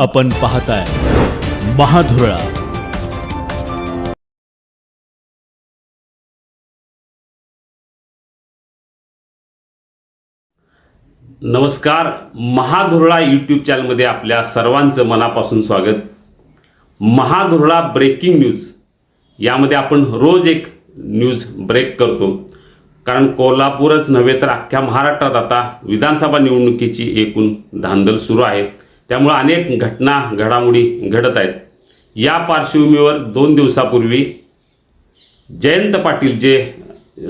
आपण पाहताय महाधुरळा. नमस्कार महाधुरळा यूट्यूब चॅनलमध्ये आपल्या सर्वांचं मनापासून स्वागत. महाधुरळा ब्रेकिंग न्यूज यामध्ये आपण रोज एक न्यूज ब्रेक करतो. कारण कोल्हापूरच नव्हे तर अख्ख्या महाराष्ट्रात आता विधानसभा निवडणुकीची एकूण धांदल सुरू आहे. त्यामुळं अनेक घटना घडामोडी घडत आहेत. या पार्श्वभूमीवर दोन दिवसापूर्वी जयंत पाटील जे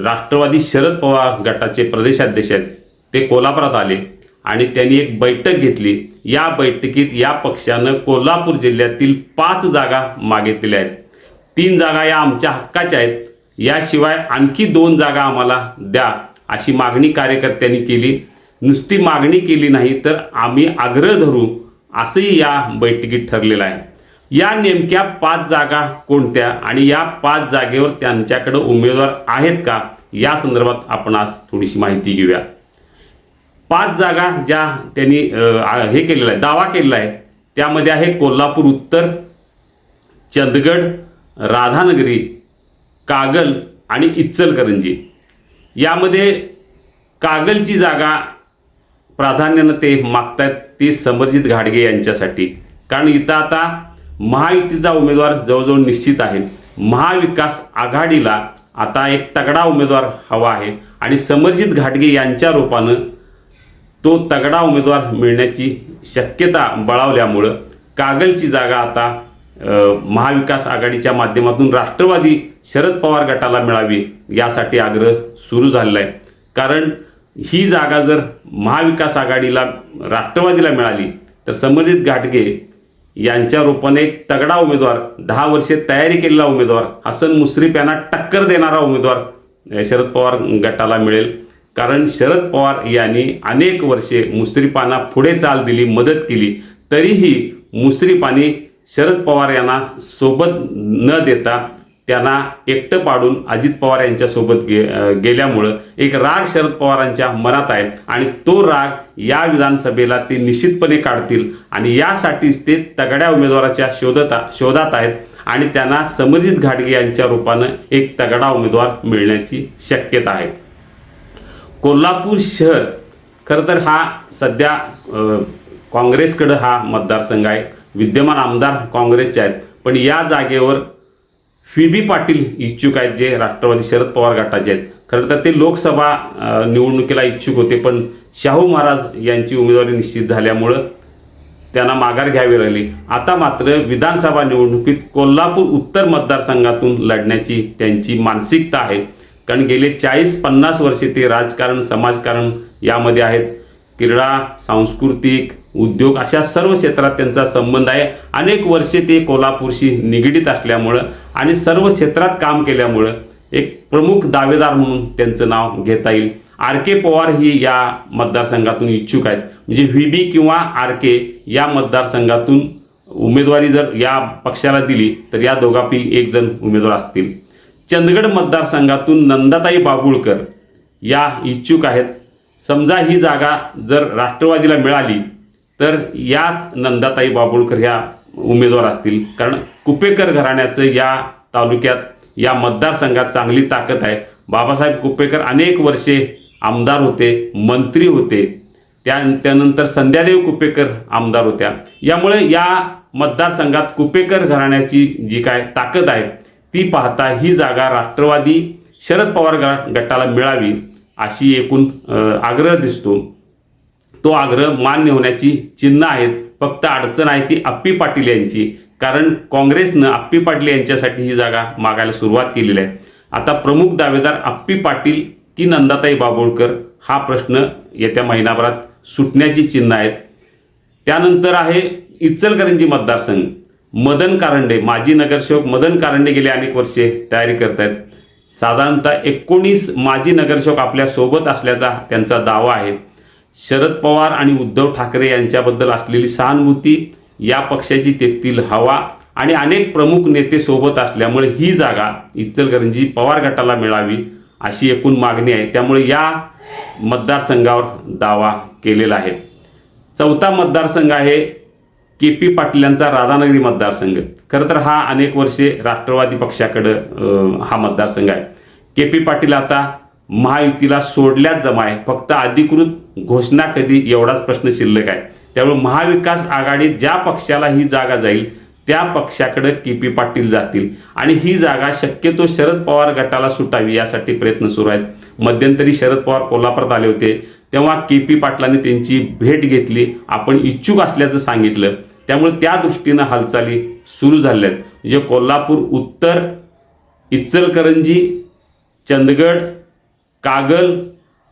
राष्ट्रवादी शरद पवार गटाचे प्रदेशाध्यक्ष आहेत ते कोल्हापुरात आले आणि त्यांनी एक बैठक घेतली. या बैठकीत या पक्षानं कोल्हापूर जिल्ह्यातील पाच जागा मागितलेल्या आहेत. तीन जागा या आमच्या हक्काच्या आहेत. याशिवाय आणखी दोन जागा आम्हाला द्या अशी मागणी कार्यकर्त्यांनी केली. नुसती मागणी केली नाही तर आम्ही आग्रह धरू असंही या बैठकीत ठरलेलं आहे. या नेमक्या पाच जागा कोणत्या आणि या पाच जागेवर त्यांच्याकडे उमेदवार आहेत का? या संदर्भात आपण आज थोडीशी माहिती घेऊया. पाच जागा ज्या त्यांनी हे केलेलं आहे दावा केलेला आहे त्यामध्ये आहे कोल्हापूर उत्तर चंदगड राधानगरी कागल आणि इच्चलकरंजी यामध्ये कागलची जागा प्राधान्यानं ते मागतायत ती समरजित घाडगे यांच्यासाठी. कारण इथं आता महायुतीचा उमेदवार जवळजवळ निश्चित आहे. महाविकास आघाडीला आता एक तगडा उमेदवार हवा आहे आणि समरजित घाटगे यांच्या रूपानं तो तगडा उमेदवार मिळण्याची शक्यता बळावल्यामुळं कागलची जागा आता महाविकास आघाडीच्या माध्यमातून राष्ट्रवादी शरद पवार गटाला मिळावी यासाठी आग्रह सुरू झालेला आहे. कारण ही जागा जर महाविकास आघाडीला राष्ट्रवादीला मिळाली तर समरजित घाटगे यांच्या रूपाने एक तगडा उमेदवार दहा वर्षे तयारी केलेला उमेदवार हसन मुश्रीफ यांना टक्कर देणारा उमेदवार शरद पवार गटाला मिळेल. कारण शरद पवार यांनी अनेक वर्षे मुश्रीफांना पुढे चाल दिली मदत केली तरीही मुश्रीफांनी शरद पवार यांना सोबत न देता त्यांना एकटं पाडून अजित पवार यांच्यासोबत गे गेल्यामुळं एक राग शरद पवारांच्या मनात आहे आणि तो राग या विधानसभेला ते निश्चितपणे काढतील आणि यासाठीच ते तगड्या उमेदवाराच्या शोधता शोधात आहेत आणि त्यांना समरजित घाटगे यांच्या रूपानं एक तगडा उमेदवार मिळण्याची शक्यता आहे. कोल्हापूर शहर खरं तर हा सध्या काँग्रेसकडं हा मतदारसंघ आहे. विद्यमान आमदार काँग्रेसचे आहेत. पण या जागेवर बी पाटील इच्छुक आहेत जे राष्ट्रवादी शरद पवार गटाचे आहेत. खरं तर ते लोकसभा निवडणुकीला इच्छुक होते पण शाहू महाराज यांची उमेदवारी निश्चित झाल्यामुळं त्यांना माघार घ्यावी लागली. आता मात्र विधानसभा निवडणुकीत कोल्हापूर उत्तर मतदारसंघातून लढण्याची त्यांची मानसिकता आहे. कारण गेले चाळीस पन्नास वर्षे ते राजकारण समाजकारण यामध्ये आहेत. क्रीडा सांस्कृतिक उद्योग अशा सर्व क्षेत्रात त्यांचा संबंध आहे. अनेक वर्षे ते कोल्हापूरशी निगडीत असल्यामुळं आणि सर्व क्षेत्रात काम केल्यामुळं एक प्रमुख दावेदार म्हणून त्यांचं नाव घेता येईल. आर के पवार ही या मतदारसंघातून इच्छुक आहेत. म्हणजे व्ही बी किंवा आर के या मतदारसंघातून उमेदवारी जर या पक्षाला दिली तर या दोघापी एक जण उमेदवार असतील. चंदगड मतदारसंघातून नंदाताई बाबुळकर या इच्छुक आहेत. समजा ही जागा जर राष्ट्रवादीला मिळाली तर याच नंदाताई बाबुळकर ह्या उमेदवार असतील. कारण कुपेकर घराण्याचं या तालुक्यात या मतदारसंघात चांगली ताकद आहे. बाबासाहेब कुपेकर अनेक वर्षे आमदार होते मंत्री होते. त्या त्यानंतर संध्यादेव कुपेकर आमदार होत्या. यामुळे या मतदारसंघात कुपेकर घराण्याची जी काय ताकद आहे ती पाहता ही जागा राष्ट्रवादी शरद पवार ग- गटाला मिळावी अशी एकूण आग्रह दिसतो. तो आग्रह मान्य होण्याची चिन्ह आहेत. फक्त अडचण आहे ती अप्पी पाटील यांची. कारण काँग्रेसनं अप्पी पाटील यांच्यासाठी ही जागा मागायला सुरुवात केलेली आहे. आता प्रमुख दावेदार अप्पी पाटील की नंदाताई बाबोळकर हा प्रश्न येत्या महिनाभरात सुटण्याची चिन्ह आहेत. त्यानंतर आहे इचलकरंजी मतदारसंघ. मदन कारंडे माजी नगरसेवक मदन कारंडे गेले अनेक वर्षे तयारी करत आहेत साधारणतः एकोणीस माजी नगरसेवक आपल्यासोबत असल्याचा त्यांचा दावा आहे. शरद पवार आणि उद्धव ठाकरे यांच्याबद्दल असलेली सहानुभूती या पक्षाची तेथील हवा आणि अनेक प्रमुख नेते सोबत असल्यामुळे ही जागा इचलकरंजी पवार गटाला मिळावी अशी एकूण मागणी आहे. त्यामुळे या मतदारसंघावर दावा केलेला आहे. चौथा मतदारसंघ आहे के पी पाटीलांचा राधानगरी मतदारसंघ. खरं तर हा अनेक वर्षे राष्ट्रवादी पक्षाकडं हा मतदारसंघ आहे. के पी पाटील आता महायुतीला सोडल्याच जमा आहे. फक्त अधिकृत घोषणा कधी एवढाच प्रश्न शिल्लक आहे त्यामुळे महाविकास आघाडीत ज्या पक्षाला ही जागा जाईल त्या पक्षाकडे के पी पाटील जातील. आणि ही जागा शक्यतो शरद पवार गटाला सुटावी यासाठी प्रयत्न सुरू आहेत. मध्यंतरी शरद पवार कोल्हापुरात आले होते. तेव्हा के पी पाटलांनी त्यांची भेट घेतली. आपण इच्छुक असल्याचं सांगितलं. त्यामुळे त्या दृष्टीनं हालचाली सुरू झाल्या आहेत म्हणजे कोल्हापूर उत्तर इचलकरंजी चंदगड कागल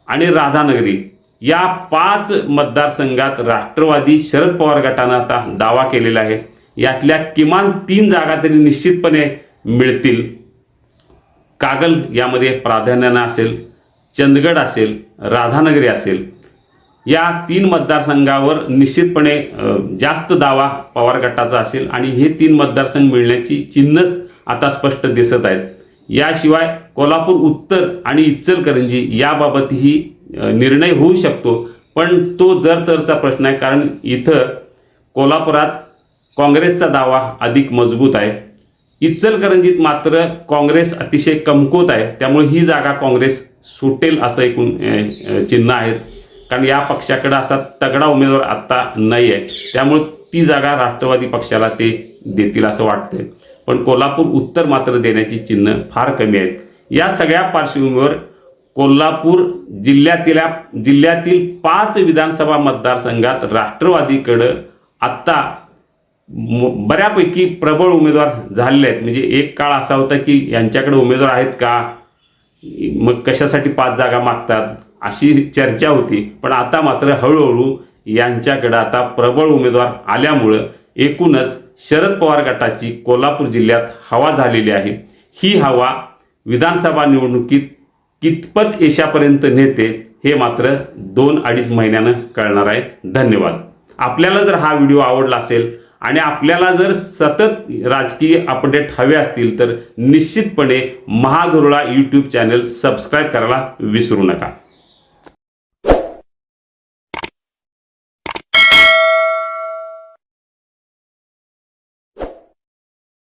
आणि राधानगरी या पाच मतदारसंघात राष्ट्रवादी शरद पवार गटानं आता दावा केलेला आहे. यातल्या किमान तीन जागा तरी निश्चितपणे मिळतील. कागल यामध्ये प्राधान्यानं असेल चंदगड असेल राधानगरी असेल. या तीन मतदारसंघावर निश्चितपणे जास्त दावा पवार गटाचा असेल आणि हे तीन मतदारसंघ मिळण्याची चिन्हच आता स्पष्ट दिसत आहेत. याशिवाय कोल्हापूर उत्तर आणि इचलकरंजी याबाबतही निर्णय होऊ शकतो. पण तो जर तरचा प्रश्न आहे कारण इथं कोल्हापुरात काँग्रेसचा दावा अधिक मजबूत आहे. इचलकरंजीत मात्र काँग्रेस अतिशय कमकुवत आहे. त्यामुळे ही जागा काँग्रेस सुटेल असं एकूण चिन्ह आहेत कारण या पक्षाकडं असा तगडा उमेदवार आत्ता नाही आहे. त्यामुळे ती जागा राष्ट्रवादी पक्षाला ते देतील असं वाटतंय. पण कोल्हापूर उत्तर मात्र देण्याची चिन्ह फार कमी आहेत. या सगळ्या पार्श्वभूमीवर कोल्हापूर जिल्ह्यातील जिल्ह्यातील पाच विधानसभा मतदारसंघात राष्ट्रवादीकडं आत्ता म- बऱ्यापैकी प्रबळ उमेदवार झालेले आहेत. म्हणजे एक काळ असा होता की यांच्याकडे उमेदवार आहेत का? मग कशासाठी पाच जागा मागतात? अशी चर्चा होती. पण आता मात्र हळूहळू यांच्याकडे आता प्रबळ उमेदवार आल्यामुळं एकूणच शरद पवार गटाची कोल्हापूर जिल्ह्यात हवा झालेली आहे. ही हवा विधानसभा निवडणुकीत कितपत यशापर्यंत नेते हे मात्र दोन अडीच महिन्यानं कळणार आहे. धन्यवाद. आपल्याला जर हा व्हिडिओ आवडला असेल आणि आपल्याला जर सतत राजकीय अपडेट हवे असतील तर निश्चितपणे महागरुळा यूट्यूब चॅनल सबस्क्राईब करायला विसरू नका.